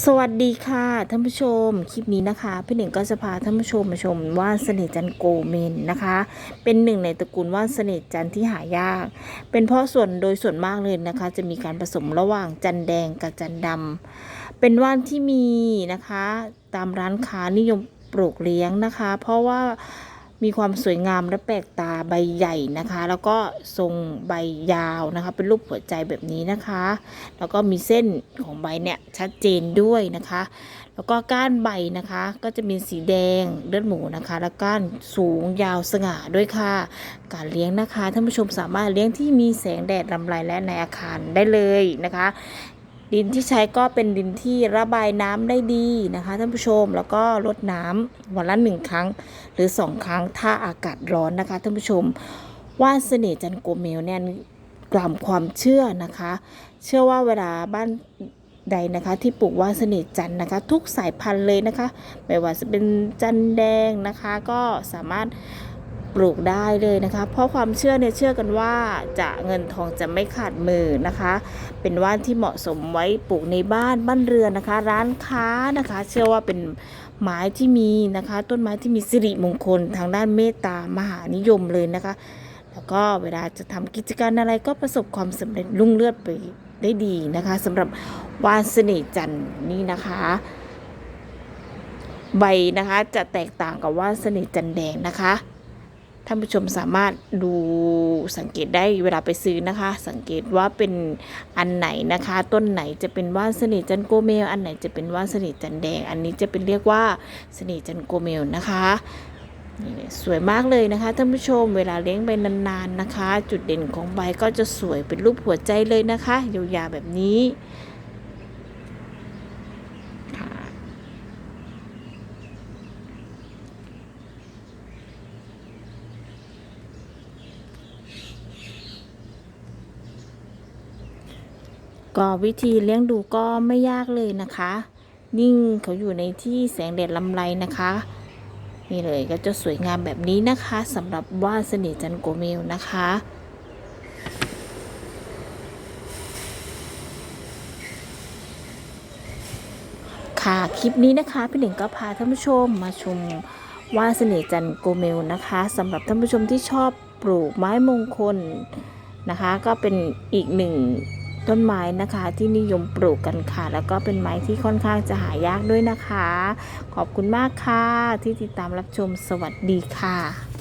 สวัสดีค่ะท่านผู้ชม คลิปนี้นะคะ พี่หนึ่งก็จะพาท่านผู้ชมมาชมว่านเสน่จันโกเมนนะคะ เป็นหนึ่งในตระกูลว่านเสน่จันที่หายาก เป็นเพราะส่วนโดยส่วนมากเลยนะคะ จะมีการผสมระหว่างจันแดงกับจันดำเป็นว่านที่มีนะคะ ตามร้านค้านิยมปลูกเลี้ยงนะคะ เพราะว่า มีความสวยงามและแปลกตาใบใหญ่นะคะ แล้วก็ทรงใบยาวนะคะ เป็นรูปหัวใจแบบนี้นะคะ แล้วก็มีเส้นของใบเนี่ยชัดเจนด้วยนะคะ แล้วก็ก้านใบนะคะ ก็จะมีสีแดงเลือดหมูนะคะ แล้วก้านสูงยาวสง่าด้วยค่ะ การเลี้ยงนะคะท่านผู้ชมสามารถเลี้ยงที่มีแสงแดดลำไรและในอาคารได้เลยนะคะ ดินที่ใช้ก็เป็นดินที่ระบายน้ำได้ดีนะคะท่านผู้ชมแล้วก็ลดน้ำวันละหนึ่งครั้ง หรือสองครั้งถ้าอากาศร้อนนะคะท่านผู้ชมว่านเสน่ห์จันโกเมลเนี่ยกล่ำความเชื่อนะคะ เชื่อว่าเวลาบ้านใดนะคะที่ปลูกว่านเสน่ห์จันนะคะ ทุกสายพันธุ์เลยนะคะ ไม่ว่าจะเป็นจันแดงนะคะก็สามารถ ปลูกได้เลยนะคะ เพราะความเชื่อเนี่ยเชื่อกันว่าจะเงินทองจะไม่ขาดมือนะคะ เป็นว่านที่เหมาะสมไว้ปลูกในบ้านบ้านเรือนนะคะ ร้านค้านะคะ เชื่อว่าเป็นไม้ที่มีนะคะ ต้นไม้ที่มีสิริมงคลทางด้านเมตตามหานิยมเลยนะคะ แล้วก็เวลาจะทำกิจการอะไรก็ประสบความสำเร็จรุ่งเรืองไปได้ดีนะคะสำหรับวานเสน่จันนี่นะคะใบนะคะจะแตกต่างกับว่านเสน่จันแดงนะคะ ท่านผู้ชมสามารถดูสังเกตได้เวลาไปซื้อนะคะ สังเกตว่าเป็นอันไหนนะคะ ต้นไหนจะเป็นว่านสน่ห์จันโกเมล อันไหนจะเป็นว่านสน่ห์จันแดง อันนี้จะเป็นเรียกว่าสน่ห์จันโกเมลนะคะนี่สวยมากเลยนะคะท่านผู้ชมเวลาเลี้ยงใบนานๆนะคะ จุดเด่นของใบก็จะสวยเป็นรูปหัวใจเลยนะคะยาวๆแบบนี้ ก็วิธีเลี้ยงดูก็ไม่ยากเลยนะคะยิ่งเขาอยู่ในที่แสงแดดลำไรนะคะนี่เลยก็จะสวยงามแบบนี้นะคะสำหรับว่านเสน่ห์จันโกเมลนะคะค่ะ คลิปนี้นะคะ พี่หนึ่งก็พาท่านผู้ชมมาชมว่านเสน่ห์จันโกเมลนะคะสำหรับท่านผู้ชมที่ชอบปลูกไม้มงคลนะคะ ก็เป็นอีกหนึ่ง ต้นไม้นะคะที่นิยมปลูกกันค่ะ แล้วก็เป็นไม้ที่ค่อนข้างจะหายากด้วยนะคะ ขอบคุณมากค่ะที่ติดตามรับชมสวัสดีค่ะ